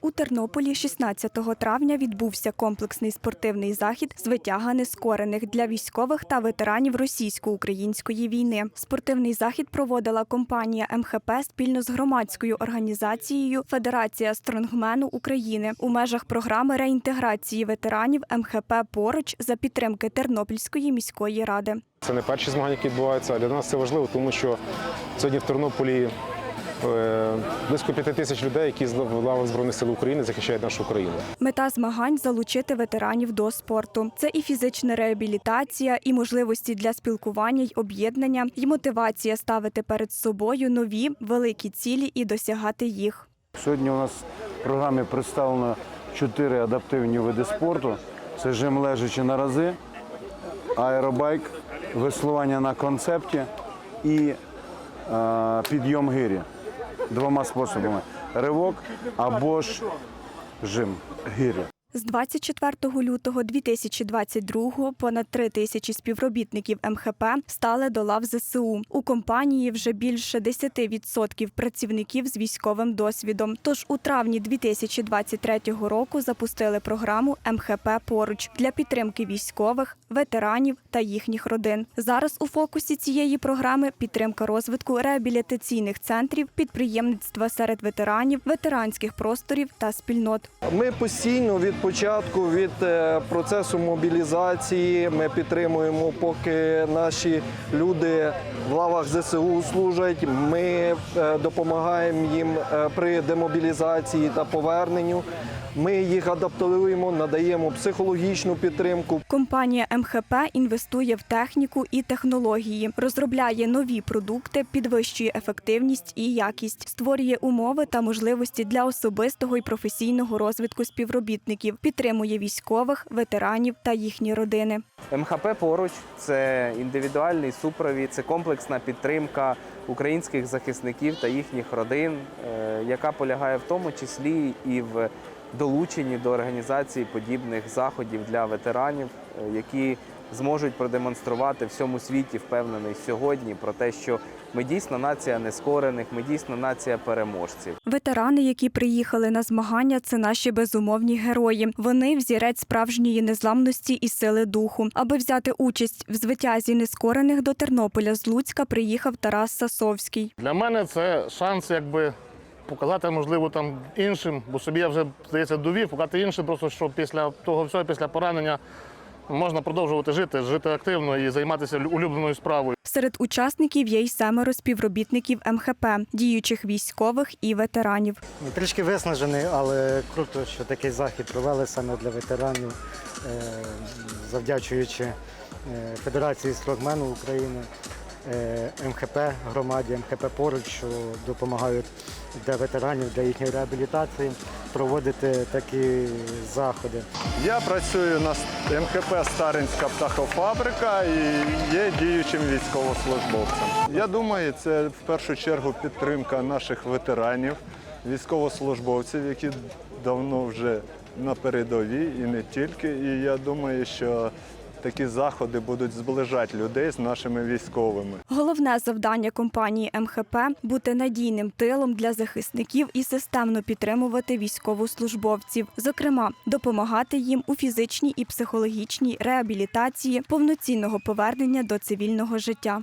У Тернополі 16 травня відбувся комплексний спортивний захід з витяга нескорених для військових та ветеранів російсько-української війни. Спортивний захід проводила компанія МХП спільно з громадською організацією Федерація стронгмену України у межах програми реінтеграції ветеранів МХП поруч за підтримки Тернопільської міської ради. Це не перші змагання, які відбуваються, а для нас це важливо, тому що сьогодні в Тернополі близько п'яти тисяч людей, які з лавах Збройних сил України захищають нашу країну. Мета змагань залучити ветеранів до спорту. Це і фізична реабілітація, і можливості для спілкування й об'єднання, і мотивація ставити перед собою нові великі цілі і досягати їх. Сьогодні у нас в програмі представлено чотири адаптивні види спорту: це жим лежачи на рази, аеробайк, веслування на концепті і е, підйом гирі двома способами: ривок або ж жим гирі. З 24 лютого 2022 понад три тисячі співробітників МХП стали до лав ЗСУ. У компанії вже більше 10% працівників з військовим досвідом. Тож у травні 2023 року запустили програму МХП поруч для підтримки військових, ветеранів та їхніх родин. Зараз у фокусі цієї програми підтримка розвитку реабілітаційних центрів, підприємництва серед ветеранів, ветеранських просторів та спільнот. Ми постійно від початку від е, процесу мобілізації ми підтримуємо, поки наші люди в лавах ЗСУ служать. Ми е, допомагаємо їм е, при демобілізації та поверненню. Ми їх адаптуємо, надаємо психологічну підтримку. Компанія МХП інвестує в техніку і технології, розробляє нові продукти, підвищує ефективність і якість, створює умови та можливості для особистого і професійного розвитку співробітників, підтримує військових, ветеранів та їхні родини. МХП поруч це індивідуальний супровід, це комплексна підтримка українських захисників та їхніх родин, е, яка полягає в тому числі і в долученні до організації подібних заходів для ветеранів, е, які зможуть продемонструвати всьому світі, впевнений сьогодні, про те, що ми дійсно нація нескорених, ми дійсно нація переможців. Ветерани, які приїхали на змагання, це наші безумовні герої. Вони взірець справжньої незламності і сили духу. Аби взяти участь в звитязі нескорених до Тернополя з Луцька приїхав Тарас Сасовський. Для мене це шанс якби показати, можливо, там іншим, бо собі я вже здається довів, показати іншим, просто що після того всього, після поранення можна продовжувати жити, жити активно і займатися улюбленою справою. Серед учасників є й семеро співробітників МХП, діючих військових і ветеранів. Трішки виснажений, але круто, що такий захід провели саме для ветеранів, е, завдячуючи е, Федерації Строгмену України, МХП громаді, МХП поруч, що допомагають для ветеранів, для їхньої реабілітації проводити такі заходи. Я працюю на МХП Старинська птахофабрика і є діючим військовослужбовцем. Я думаю, це в першу чергу підтримка наших ветеранів, військовослужбовців, які давно вже на передовій і не тільки. І я думаю, що такі заходи будуть зближати людей з нашими військовими. Головне завдання компанії МХП бути надійним тилом для захисників і системно підтримувати військовослужбовців, зокрема, допомагати їм у фізичній і психологічній реабілітації повноцінного повернення до цивільного життя.